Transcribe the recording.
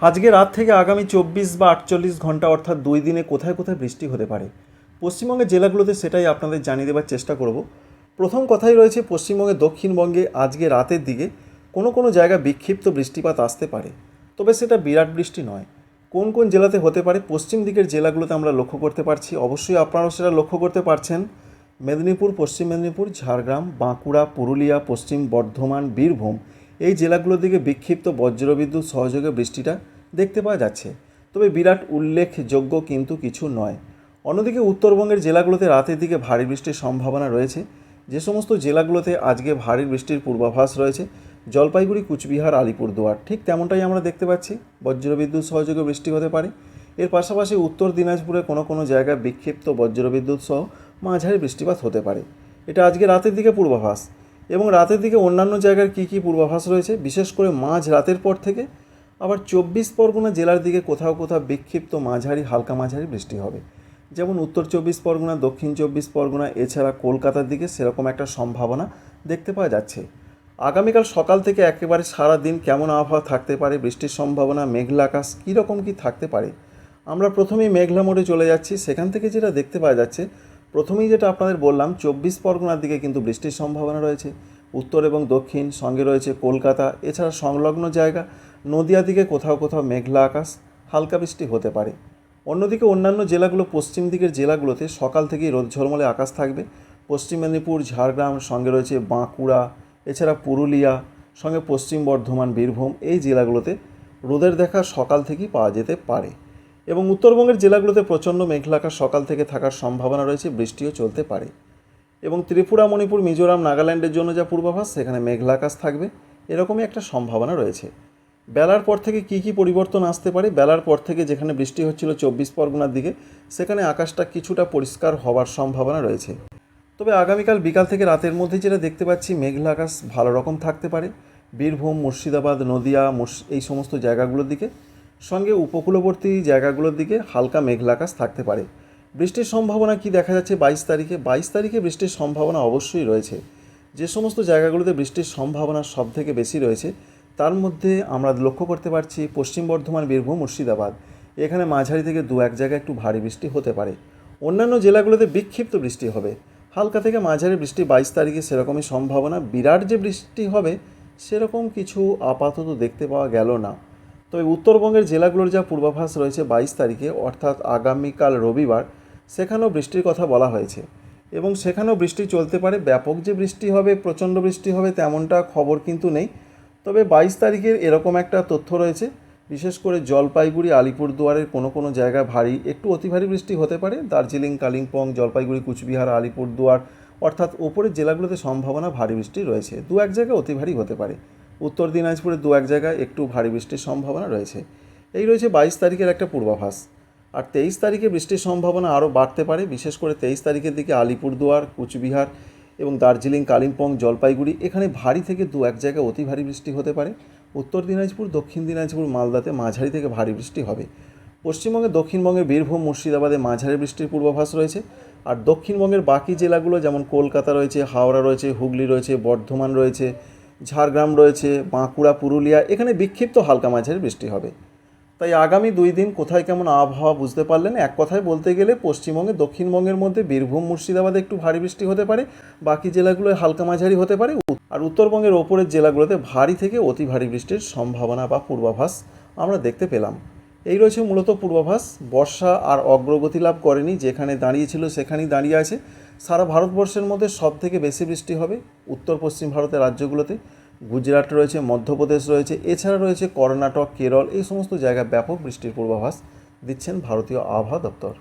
আজকে রাত থেকে আগামী চব্বিশ বা আটচল্লিশ ঘণ্টা অর্থাৎ দুই দিনে কোথায় কোথায় বৃষ্টি হতে পারে? পশ্চিমবঙ্গের জেলাগুলোতে সেটাই আপনাদের জানিয়ে দেওয়ার চেষ্টা করব। প্রথম কথাই রয়েছে, পশ্চিমবঙ্গের দক্ষিণবঙ্গে আজকে রাতের দিকে কোনো কোনো জায়গায় বিক্ষিপ্ত বৃষ্টিপাত আসতে পারে। তবে সেটা বিরাট বৃষ্টি নয়। কোন কোন জেলাতে হতে পারে, পশ্চিম দিকের জেলাগুলোতে আমরা লক্ষ্য করতে পারছি। অবশ্যই আপনারাও সেটা লক্ষ্য করতে পারছেন। মেদিনীপুর, পশ্চিম মেদিনীপুর, ঝাড়গ্রাম, বাঁকুড়া, পুরুলিয়া, পশ্চিম বর্ধমান, বীরভূম এই জেলাগুলোর দিকে বিক্ষিপ্ত বজ্রবিদ্যুৎ সহযোগে বৃষ্টিটা দেখতে পাওয়া যাচ্ছে। তবে বিরাট উল্লেখযোগ্য কিন্তু কিছু নয়। অন্যদিকে উত্তরবঙ্গের জেলাগুলোতে রাতের দিকে ভারী বৃষ্টির সম্ভাবনা রয়েছে। যে সমস্ত জেলাগুলোতে আজকে ভারী বৃষ্টির পূর্বাভাস রয়েছে, জলপাইগুড়ি, কুচবিহার, আলিপুরদুয়ার, ঠিক তেমনটাই আমরা দেখতে পাচ্ছি। বজ্রবিদ্যুৎ সহযোগে বৃষ্টি হতে পারে। এর পাশাপাশি উত্তর দিনাজপুরে কোনো কোনো জায়গায় বিক্ষিপ্ত বজ্রবিদ্যুৎ সহ মাঝারি বৃষ্টিপাত হতে পারে। এটা আজকে রাতের দিকে পূর্বাভাস। এবং রাতের দিকে অন্যান্য জায়গার কী কী পূর্বাভাস রয়েছে? বিশেষ করে মাঝ রাতের পর থেকে। আবার চব্বিশ পরগনা জেলার দিকে কোথাও কোথাও বিক্ষিপ্ত মাঝারি, হালকা মাঝারি বৃষ্টি হবে। যেমন উত্তর চব্বিশ পরগনা, দক্ষিণ চব্বিশ পরগনা, এছাড়া কলকাতার দিকে সেরকম একটা সম্ভাবনা দেখতে পাওয়া যাচ্ছে। আগামীকাল সকাল থেকে একেবারে সারা দিন কেমন আবহাওয়া থাকতে পারে, বৃষ্টির সম্ভাবনা, মেঘলা আকাশ কীরকম কী থাকতে পারে? আমরা প্রথমেই মেঘলা মোড়ে চলে যাচ্ছি। সেখান থেকে যেটা দেখতে পাওয়া যাচ্ছে প্রথমেই যেটা আপনাদের বললাম, চব্বিশ পরগনার দিকে কিন্তু বৃষ্টির সম্ভাবনা রয়েছে। উত্তর এবং দক্ষিণ সঙ্গে রয়েছে কলকাতা, এছাড়া সংলগ্ন জায়গা নদিয়া দিকে কোথাও কোথাও মেঘলা আকাশ, হালকা বৃষ্টি হতে পারে। অন্যদিকে অন্যান্য জেলাগুলো, পশ্চিম দিকের জেলাগুলোতে সকাল থেকেই রোদ ঝলমলে আকাশ থাকবে। পশ্চিম মেদিনীপুর, ঝাড়গ্রাম সঙ্গে রয়েছে বাঁকুড়া, এছাড়া পুরুলিয়া, সঙ্গে পশ্চিম বর্ধমান, বীরভূম, এই জেলাগুলোতে রোদের দেখা সকাল থেকেই পাওয়া যেতে পারে। এবং উত্তরবঙ্গের জেলাগুলোতে প্রচণ্ড মেঘলা সকাল থেকে থাকার সম্ভাবনা রয়েছে, বৃষ্টিও চলতে পারে। এবং ত্রিপুরা, মণিপুর, মিজোরাম, নাগাল্যান্ডের জন্য যা পূর্বাভাস, সেখানে মেঘলা আকাশ থাকবে। এরকমই একটা সম্ভাবনা রয়েছে। বেলার পর থেকে কী কী পরিবর্তন আসতে পারে? বেলার পর থেকে যেখানে বৃষ্টি হচ্ছিল চব্বিশ পরগনার দিকে, সেখানে আকাশটা কিছুটা পরিষ্কার হওয়ার সম্ভাবনা রয়েছে। তবে আগামীকাল বিকাল থেকে রাতের মধ্যে যেটা দেখতে পাচ্ছি মেঘলা আকাশ ভালো রকম থাকতে পারে। বীরভূম, মুর্শিদাবাদ, নদিয়া এই সমস্ত জায়গাগুলোর দিকে। সঙ্গে উপকূলবর্তী জায়গাগুলোর দিকে হালকা মেঘলা আকাশ থাকতে পারে। বৃষ্টির সম্ভাবনা কি দেখা যাচ্ছে বাইশ তারিখে? বাইশ তারিখে বৃষ্টির সম্ভাবনা অবশ্যই রয়েছে। যে সমস্ত জায়গাগুলোতে বৃষ্টির সম্ভাবনা সব থেকে বেশি রয়েছে, তার মধ্যে আমরা লক্ষ্য করতে পারছি পশ্চিম বর্ধমান, বীরভূম, মুর্শিদাবাদ। এখানে মাঝারি থেকে দু এক জায়গায় একটু ভারী বৃষ্টি হতে পারে। অন্যান্য জেলাগুলোতে বিক্ষিপ্ত বৃষ্টি হবে। হালকা থেকে মাঝারি বৃষ্টি বাইশ তারিখে সেরকমই সম্ভাবনা। বিরাট যে বৃষ্টি হবে, সেরকম কিছু আপাতত দেখতে পাওয়া গেল না। তবে উত্তরবঙ্গের জেলাগুলোর যা পূর্বাভাস রয়েছে বাইশ তারিখে, অর্থাৎ আগামীকাল রবিবার, সেখানেও বৃষ্টির কথা বলা হয়েছে। এবং সেখানেও বৃষ্টি চলতে পারে, ব্যাপক যে বৃষ্টি হবে, প্রচণ্ড বৃষ্টি হবে, তেমনটা খবর কিন্তু নেই। তবে বাইশ তারিখের এরকম একটা তথ্য রয়েছে, বিশেষ করে জলপাইগুড়ি, আলিপুরদুয়ারের কোনো কোনো জায়গায় ভারী, একটু অতি ভারী বৃষ্টি হতে পারে। দার্জিলিং, কালিম্পং, জলপাইগুড়ি, কুচবিহার, আলিপুরদুয়ার, অর্থাৎ ওপরের জেলাগুলোতে সম্ভাবনা ভারী বৃষ্টি রয়েছে। দু এক জায়গায় অতি ভারী হতে পারে। উত্তর দিনাজপুরে দু এক জায়গায় একটু ভারী বৃষ্টির সম্ভাবনা রয়েছে। এই রয়েছে বাইশ তারিখের একটা পূর্বাভাস। আর তেইশ তারিখে বৃষ্টির সম্ভাবনা আরও বাড়তে পারে, বিশেষ করে তেইশ তারিখের দিকে আলিপুরদুয়ার, কুচবিহার এবং দার্জিলিং, কালিম্পং, জলপাইগুড়ি এখানে ভারী থেকে দু এক জায়গায় অতি ভারী বৃষ্টি হতে পারে। উত্তর দিনাজপুর, দক্ষিণ দিনাজপুর, মালদাতে মাঝারি থেকে ভারী বৃষ্টি হবে। পশ্চিমবঙ্গে, দক্ষিণবঙ্গের বীরভূম, মুর্শিদাবাদে মাঝারি বৃষ্টির পূর্বাভাস রয়েছে। আর দক্ষিণবঙ্গের বাকি জেলাগুলো যেমন কলকাতা রয়েছে, হাওড়া রয়েছে, হুগলি রয়েছে, বর্ধমান রয়েছে ঝাড়গ্রাম রয়েছে, বাঁকুড়া, পুরুলিয়া, এখানে বিক্ষিপ্ত হালকা মাঝারি বৃষ্টি হবে। তাই আগামী দুই দিন কোথায় কেমন আবহাওয়া বুঝতে পারলেন? এক কথায় বলতে গেলে পশ্চিমবঙ্গে, দক্ষিণবঙ্গের মধ্যে বীরভূম, মুর্শিদাবাদে একটু ভারী বৃষ্টি হতে পারে, বাকি জেলাগুলোয় হালকা মাঝারি হতে পারে। আর উত্তরবঙ্গের ওপরের জেলাগুলোতে ভারী থেকে অতি ভারী বৃষ্টির সম্ভাবনা বা পূর্বাভাস আমরা দেখতে পেলাম। এই রয়েছে মূলত পূর্বাভাস। বর্ষা আর অগ্রগতি লাভ করেনি, যেখানে দাঁড়িয়েছিল সেখানেই দাঁড়িয়ে আছে। সারা ভারতবর্ষের মধ্যে সব থেকে বেশি বৃষ্টি হবে উত্তর পশ্চিম ভারতের রাজ্যগুলোতে। গুজরাট রয়েছে, মধ্যপ্রদেশ রয়েছে, এছাড়া রয়েছে কর্ণাটক, কেরল, এই সমস্ত জায়গায় ব্যাপক বৃষ্টির পূর্বাভাস দিচ্ছেন ভারতীয় আবহাওয়া দপ্তর।